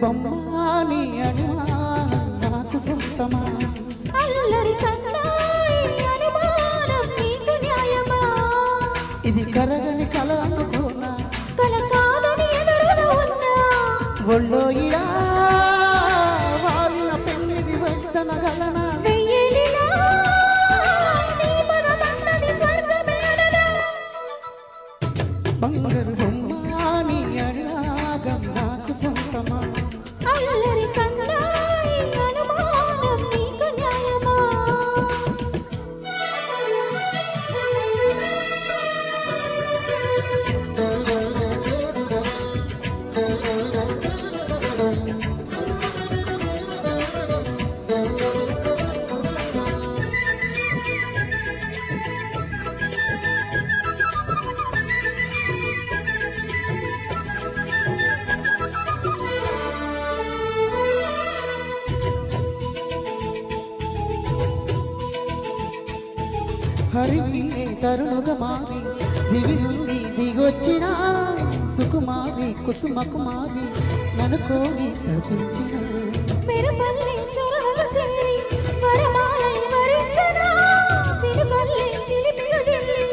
బొమ్మ నీ అనుమానం నాకు సొంతమా? అల్లరి ఇది కరగని కల అనుకోనా కల కాదని ఎదురుగా ఉన్నా. ఒళ్ళో హరివిల్లే తరుణుగా మారి దివి నుండి దిగొచ్చిన సుకుమారి కుసుమ కుమారి నన్ను కోరి తపించిన మెరుపల్లి చొరవలు చేరి వరమాలై వరించనా చిరుకల్లి చిలిపిలు గిల్లి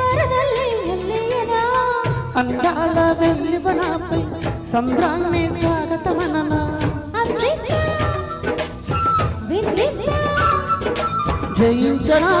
వరదల్లి ఎల్లేయనా అందాల వెల్లివనాపై సంద్రాన్ని స్వాగతమననా. జయించనా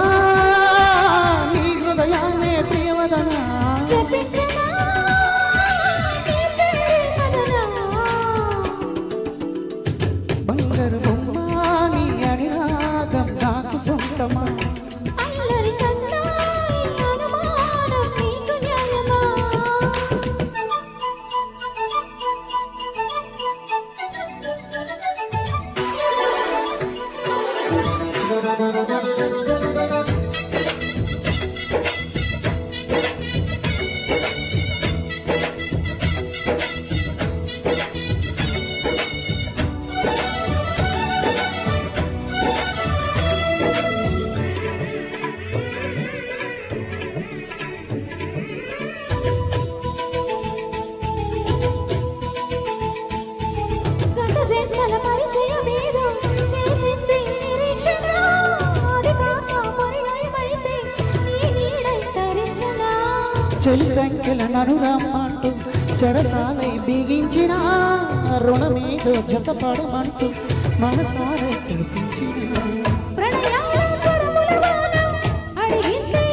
జన్మల పరిచయమేదో చేసింది నిరీక్షణ. అది కాస్త పరిణయమైతే నీ నీడై తరించనా. చెలి సంఖ్యల ననురమ్మంటూ చెరసాలై బిగించిన రుణమేదో జతపడమంటూ మనసాలై కల్పించిన ప్రణయాల స్వరముల వాన అడిగింది.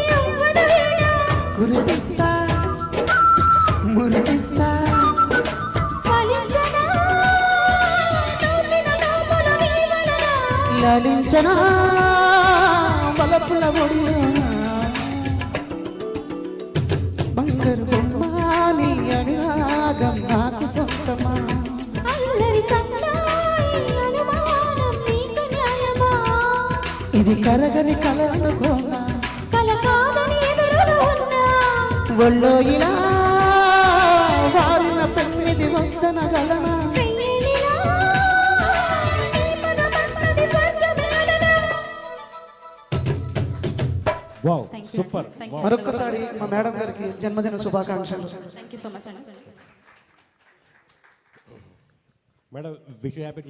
లలించనా వలపుల బంగారు బొమ్మ నీ అనురాగం నాకు సొంతమా? ఇది కరగని కల అనుకోనా? ఒళ్ళో ఇలా వారిన పెన్నిది వద్దనగలనా వెయ్యేలిలా సూపర్. మరొక్కసారి మా మేడం గారికి జన్మదిన శుభాకాంక్షలు. Madam wish happy